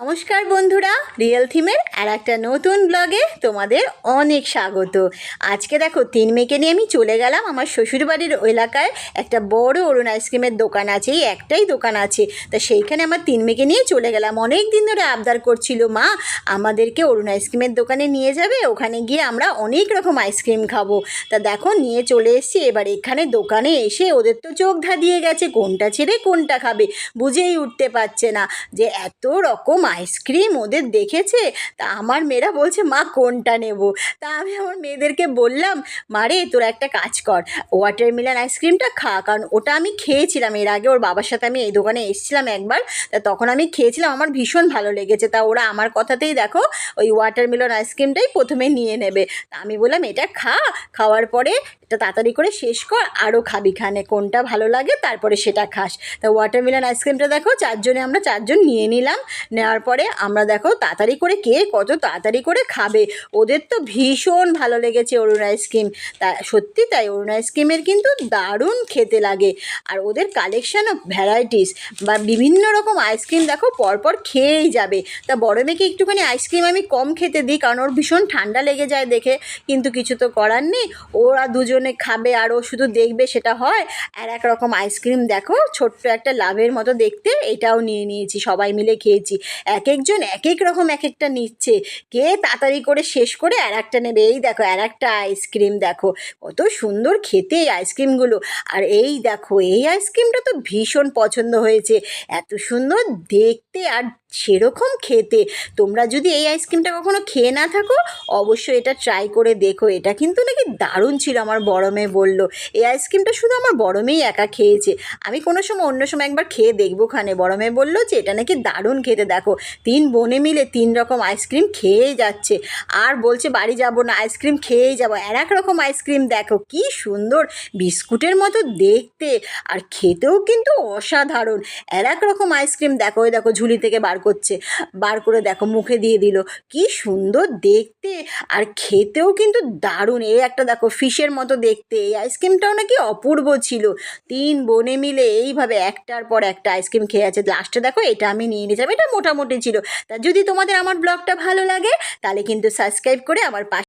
নমস্কার বন্ধুরা রিয়েল থিমের আর একটা নতুন ব্লগে তোমাদের অনেক স্বাগত। আজকে দেখো, তিন মেয়েকে নিয়ে আমি চলে গেলাম আমার শ্বশুরবাড়ির এলাকায় একটা বড় অরুণ আইসক্রিমের দোকান আছে, এই একটাই দোকান আছে। তা সেইখানে আমার তিন মেয়েকে নিয়ে চলে গেলাম। অনেক দিন ধরে আবদার করছিল, মা, আমাদেরকে অরুণ আইসক্রিমের দোকানে নিয়ে যাবে, ওখানে গিয়ে আমরা অনেক রকম আইসক্রিম খাব। তা দেখো, নিয়ে চলে এসেছি। এবার এখানে দোকানে এসে ওদের তো চোখ ধাঁধিয়ে গেছে, কোনটা ছেড়ে কোনটা খাবে? বুঝেই উঠতে পারছে না যে এত রকম আইসক্রিম ওদের দেখেছে? তা আমার মেয়েরা বলছে, মা, কোনটা নেব? তা আমি আমার মেয়েদেরকে বললাম মারে তোরা একটা কাজ কর ওয়াটারমেলন আইসক্রিমটা খা, কারণ ওটা আমি খেয়েছিলাম, এর আগে ওর বাবার সাথে আমি এই দোকানে এসেছিলাম একবার, তা তখন আমি খেয়েছিলাম, আমার ভীষণ ভালো লেগেছে, তা ওরা আমার কথাতেই দেখো, ওই ওয়াটারমেলন আইসক্রিমটাই প্রথমে নিয়ে নেবে। তা আমি বললাম, এটা খা। খাওয়ার পরে এটা তাড়াতাড়ি করে শেষ কর আরও খাবি খানে, কোনটা ভালো লাগে তারপরে সেটা খাস। তা ওয়াটারমেলন আইসক্রিমটা দেখো, চারজনে আমরা চারজন নিয়ে নিলাম। নেওয়ার পরে আমরা দেখো তাড়াতাড়ি করে কে কত তাড়াতাড়ি করে খাবে। ওদের তো ভীষণ ভালো লেগেছে অরুণ আইসক্রিম তা সত্যি তাই, অরুণ আইসক্রিমের কিন্তু দারুণ খেতে লাগে। আর ওদের কালেকশান অফ ভ্যারাইটিস বা বিভিন্ন রকম আইসক্রিম দেখো পরপর খেয়েই যাবে। তা বড় মেয়েকে একটুখানি আইসক্রিম আমি কম খেতে দিই, কারণ ওর ভীষণ ঠান্ডা লেগে যায় দেখে। কিন্তু কিছু তো করার নেই। ওরা দুজনে খাবে, আরও শুধু দেখবে সেটা হয়। আর এক রকম আইসক্রিম দেখো, ছোট্ট একটা লাভের মতো দেখতে, এটাও নিয়ে নিয়েছি, সবাই মিলে খেয়েছি। এক একজন এক এক রকম এক একটা নিচ্ছে। কে তাড়াতাড়ি করে শেষ করে আর একটা নেবে? এই দেখো, আর একটা আইসক্রিম দেখো। কত সুন্দর খেতে এই আইসক্রিমগুলো আর এই দেখো, এই আইসক্রিমটা তো ভীষণ পছন্দ হয়েছে। এত সুন্দর দেখতে আর সেরকম খেতে। তোমরা যদি এই আইসক্রিমটা কখনো খেয়ে না থাকো, অবশ্যই এটা ট্রাই করে দেখো। এটা কিন্তু নাকি দারুণ ছিল, আমার বড় মেয়ে বলল। এই আইসক্রিমটা শুধু আমার বড় মেয়েই একা খেয়েছে। আমি কোনো সময় অন্য সময় একবার খেয়ে দেখব খানে বড় মেয়ে বলল যে, এটা নাকি দারুণ খেতে, দেখো। তিন বোনে মিলে তিন রকম আইসক্রিম খেয়েই যাচ্ছে। আর বলছে, বাড়ি যাব না, আইসক্রিম খেয়েই যাব। আর এক রকম আইসক্রিম দেখো, কি সুন্দর। বিস্কুটের মতো দেখতে। আর খেতেও কিন্তু অসাধারণ। আর এক রকম আইসক্রিম দেখো দেখো, ঝুলি থেকে বার করছে। বার করে দেখো মুখে দিয়ে দিল। কি সুন্দর দেখতে। আর খেতেও কিন্তু দারুণ। এই একটা দেখো ফিশের মতো দেখতে। এই আইসক্রিমটাও নাকি অপূর্ব ছিল। তিন বোনে মিলে এইভাবে একটার পর একটা আইসক্রিম খেয়ে আছে। লাস্টে দেখো এটা আমি নিয়ে নিয়েছিলাম। এটা মোটামুটি ছিল। তা যদি তোমাদের আমার ব্লগটা ভালো লাগে, তাহলে কিন্তু সাবস্ক্রাইব করে আমার পাশে